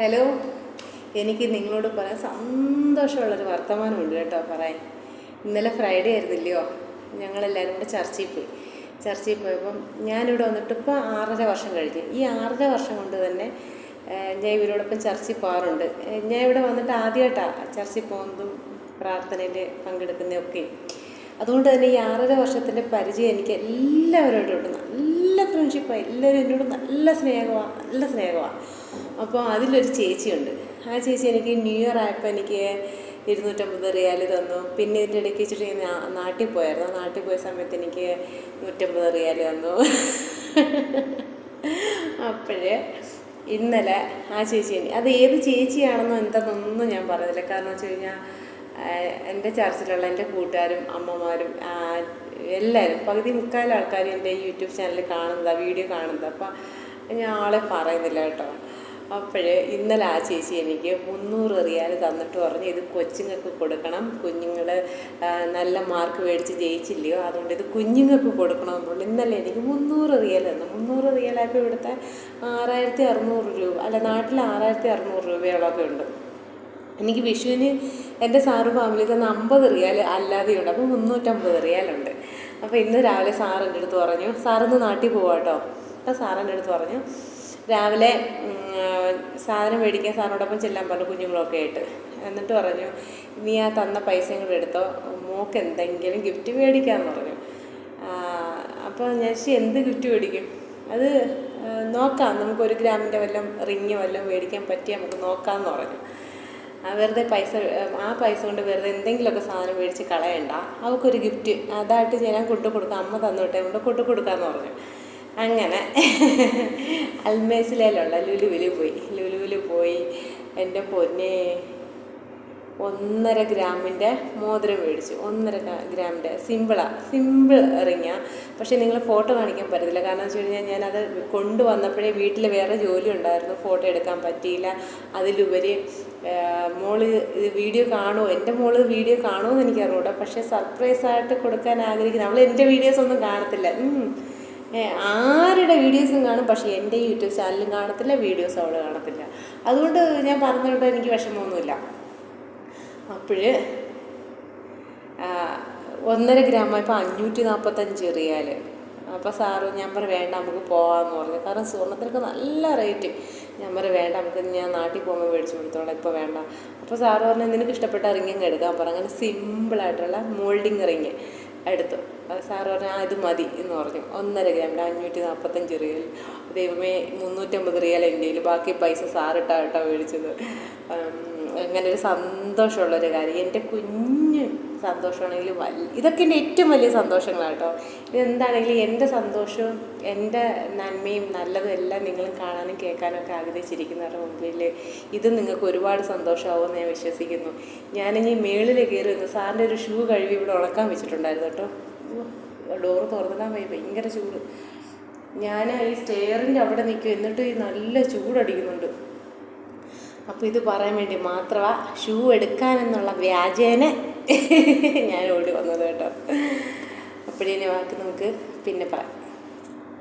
Hello എനിക്ക് നിങ്ങളോട് പറയാൻ സന്തോഷമുള്ളൊരു വർത്തമാനമുണ്ട് കേട്ടോ പറയാൻ. ഇന്നലെ ഫ്രൈഡേ ആയിരുന്നില്ലയോ? ഞങ്ങളെല്ലാവരും കൂടെ ചർച്ചയിൽ പോയി. ചർച്ചയിൽ പോയപ്പം ഞാനിവിടെ വന്നിട്ട് ഇപ്പോൾ ആറര വർഷം കഴിഞ്ഞു. ഈ ആറര വർഷം കൊണ്ട് തന്നെ ഞാൻ ഇവരോടൊപ്പം ചർച്ചയിൽ പോകാറുണ്ട് ഞാൻ ഇവിടെ വന്നിട്ട് ആദ്യമായിട്ടാണ് ചർച്ചയിൽ പോകുന്നതും പ്രാർത്ഥനയിൽ പങ്കെടുക്കുന്നതൊക്കെ അതുകൊണ്ട് തന്നെ ഈ ആറര വർഷത്തിന്റെ പരിചയം എനിക്ക് എല്ലാവരോടും നല്ല ഫ്രണ്ട്ഷിപ്പാണ് എല്ലാവരും എന്നോട് നല്ല സ്നേഹമാണ് നല്ല സ്നേഹമാണ് അപ്പോൾ അതിലൊരു ചേച്ചിയുണ്ട്. ആ ചേച്ചി എനിക്ക് ന്യൂ ഇയർ ആയപ്പോൾ എനിക്ക് ഇരുന്നൂറ്റമ്പത് റിയാൽ തന്നു. പിന്നെ ഇതിന്റെ ഇടയ്ക്ക് വെച്ചിട്ട് ഞാൻ നാട്ടിൽ പോയായിരുന്നു. നാട്ടിൽ പോയ സമയത്ത് എനിക്ക് നൂറ്റമ്പത് റിയാൽ തന്നു. അപ്പോഴേ ഇന്നലെ ആ ചേച്ചി അത് ഏത് ചേച്ചിയാണെന്നോ എന്താണെന്നൊന്നും ഞാൻ പറഞ്ഞില്ല. കാരണം വെച്ച് കഴിഞ്ഞാൽ എന്റെ ചർച്ചിലുള്ള എന്റെ കൂട്ടുകാരും അമ്മമാരും എല്ലാവരും പകുതി മുക്കാൽ ആൾക്കാരും എന്റെ യൂട്യൂബ് ചാനൽ കാണുന്നതാണ് വീഡിയോ കാണുന്നത്. അപ്പം ഞാൻ ആളെ പറയുന്നില്ല കേട്ടോ. അപ്പോഴേ ഇന്നലെ ആ ചേച്ചി എനിക്ക് മുന്നൂറ് റിയാൽ തന്നിട്ട് പറഞ്ഞു ഇത് കൊച്ചുങ്ങൾക്ക് കൊടുക്കണം. കുഞ്ഞുങ്ങൾ നല്ല മാർക്ക് മേടിച്ച് ജയിച്ചില്ലയോ? അതുകൊണ്ട് ഇത് കുഞ്ഞുങ്ങൾക്ക് കൊടുക്കണം. എന്നുള്ളു ഇന്നലെ എനിക്ക് മുന്നൂറ് റിയൽ തന്നു. മുന്നൂറ് റിയലായപ്പോൾ ഇവിടുത്തെ ആറായിരത്തി അറുന്നൂറ് രൂപ അല്ല നാട്ടിൽ ആറായിരത്തി അറുന്നൂറ് രൂപയോളമൊക്കെ ഉണ്ട്. എനിക്ക് വിഷുവിന് എന്റെ സാറ് ഫാമിലി തന്ന അമ്പത് റിയാൽ അല്ലാതെയുണ്ട്. അപ്പോൾ മുന്നൂറ്റമ്പത് റിയാലുണ്ട്. അപ്പോൾ ഇന്ന് രാവിലെ സാറിന്റെ അടുത്ത് പറഞ്ഞു സാറിന്ന് നാട്ടിൽ പോവാട്ടോ. അപ്പോൾ സാറിന്റെ അടുത്ത് പറഞ്ഞു രാവിലെ സാധനം മേടിക്കാൻ സാറിനോടൊപ്പം ചെല്ലാൻ പറഞ്ഞു കുഞ്ഞുങ്ങളൊക്കെ ആയിട്ട്. എന്നിട്ട് പറഞ്ഞു നീ ആ തന്ന പൈസയും കൂടെ എടുത്തോ മോക്ക് എന്തെങ്കിലും ഗിഫ്റ്റ് മേടിക്കാമെന്ന് പറഞ്ഞു. അപ്പോൾ ഞാൻ ശരി എന്ത് ഗിഫ്റ്റ് മേടിക്കും? അത് നോക്കാം. നമുക്ക് ഒരു ഗ്രാമിന്റെ വല്ലതും റിങ് വല്ലതും മേടിക്കാൻ പറ്റി നമുക്ക് നോക്കാമെന്ന് പറഞ്ഞു. വെറുതെ പൈസ ആ പൈസ കൊണ്ട് വെറുതെ എന്തെങ്കിലുമൊക്കെ സാധനം മേടിച്ച് കളയണ്ട. അവൾക്കൊരു ഗിഫ്റ്റ് അതായിട്ട് ഞാൻ കൊണ്ടു കൊടുക്കാം അമ്മ തന്നോട്ടെ കൊണ്ട് കൊണ്ടു കൊടുക്കാമെന്ന് പറഞ്ഞു. അങ്ങനെ. അൽമേസിലുള്ള ലുലുവിൽ പോയി. ലുലുവിൽ പോയി എന്റെ പൊന്നെ ഒന്നര ഗ്രാമിന്റെ മോതിരം മേടിച്ചു. ഒന്നര ഗ്രാ- ഗ്രാമിന്റെ സിമ്പിളാണ് സിമ്പിൾ ഇറങ്ങിയ പക്ഷേ നിങ്ങൾ ഫോട്ടോ കാണിക്കാൻ പറ്റത്തില്ല. കാരണം വെച്ച് കഴിഞ്ഞാൽ ഞാനത് കൊണ്ടുവന്നപ്പോഴേ വീട്ടിൽ വേറെ ജോലി ഉണ്ടായിരുന്നു. ഫോട്ടോ എടുക്കാൻ പറ്റിയില്ല. അതിലുപരി മോൾ ഇത് വീഡിയോ കാണുമോ എന്റെ മോൾ വീഡിയോ കാണുമോ എന്ന് എനിക്ക് അറിഞ്ഞൂടാ പക്ഷേ സർപ്രൈസ് ആയിട്ട് കൊടുക്കാൻ ആഗ്രഹിക്കുന്നു. അവൾ എന്റെ വീഡിയോസ് ഒന്നും കാണത്തില്ല. ആരുടെ വീഡിയോസും കാണും പക്ഷേ എന്റെ യൂട്യൂബ് ചാനലും കാണത്തില്ല വീഡിയോസ് അവൾ കാണത്തില്ല. അതുകൊണ്ട് ഞാൻ പറഞ്ഞുകൊണ്ട് എനിക്ക് വിഷമമൊന്നുമില്ല. അപ്പോൾ ഒന്നര ഗ്രാം ഇപ്പം അഞ്ഞൂറ്റി നാൽപ്പത്തഞ്ച് റിയാൽ അപ്പോൾ സാറ് ഞാൻ പറ വേണ്ട നമുക്ക് പോകാമെന്ന് പറഞ്ഞു. കാരണം സ്വർണത്തിനൊക്കെ നല്ല റേറ്റ്. ഞാൻ പറ വേണ്ട നമുക്ക് ഞാൻ നാട്ടിൽ പോകുമ്പോൾ മേടിച്ച് കൊടുത്തോളാം ഇപ്പോൾ വേണ്ട. അപ്പോൾ സാറ് പറഞ്ഞു നിനക്ക് ഇഷ്ടപ്പെട്ട റിങ്ങും എടുക്കാൻ പറഞ്ഞു. അങ്ങനെ സിമ്പിളായിട്ടുള്ള മോൾഡിങ് റിങ്. എടുത്തു സാറ് പറഞ്ഞു ആ ഇത് മതി എന്ന് പറഞ്ഞു. ഒന്നര ഗ്രാമിന്റെ അഞ്ഞൂറ്റി നാൽപ്പത്തഞ്ച് റിയൽ. ദൈവമേ മുന്നൂറ്റമ്പത് റിയൽ എന്റെ ബാക്കി പൈസ സാറിട്ടാ മേടിച്ചത്. ഉം, അങ്ങനെ ഒരു സന്തോഷമുള്ളൊരു കാര്യം. എന്റെ കുഞ്ഞ് സന്തോഷമാണെങ്കിലും വലിയ ഇതൊക്കെ എന്റെ ഏറ്റവും വലിയ സന്തോഷങ്ങളാണ് കേട്ടോ ഇതെന്താണെങ്കിലും എന്റെ സന്തോഷവും എന്റെ നന്മയും നല്ലതും എല്ലാം നിങ്ങളും കാണാനും കേൾക്കാനും ഒക്കെ ആഗ്രഹിച്ചിരിക്കുന്നവരുടെ മുമ്പിൽ ഇത് നിങ്ങൾക്ക് ഒരുപാട് സന്തോഷമാവുമെന്ന് ഞാൻ വിശ്വസിക്കുന്നു. ഞാനിനി മേളിൽ കയറി വന്ന് സാറിന്റെ ഒരു ഷൂ കഴുകി ഇവിടെ ഉണക്കാൻ വെച്ചിട്ടുണ്ടായിരുന്നു കേട്ടോ. ഡോറ് തുറന്നിടാൻ പോയി ഭയങ്കര ചൂട്. ഞാൻ ഈ സ്റ്റെയറിന്റെ അവിടെ നിൽക്കും എന്നിട്ട് ഈ നല്ല ചൂടടിക്കുന്നുണ്ട്. അപ്പോൾ ഇത് പറയാൻ വേണ്ടി മാത്രമാ ഷൂ എടുക്കാനെന്നുള്ള വ്യാജേന ഞാൻ ഓടി വന്നത് കേട്ടോ. അപ്പോഴേ വാക്ക് നമുക്ക് പിന്നെ പറയാം.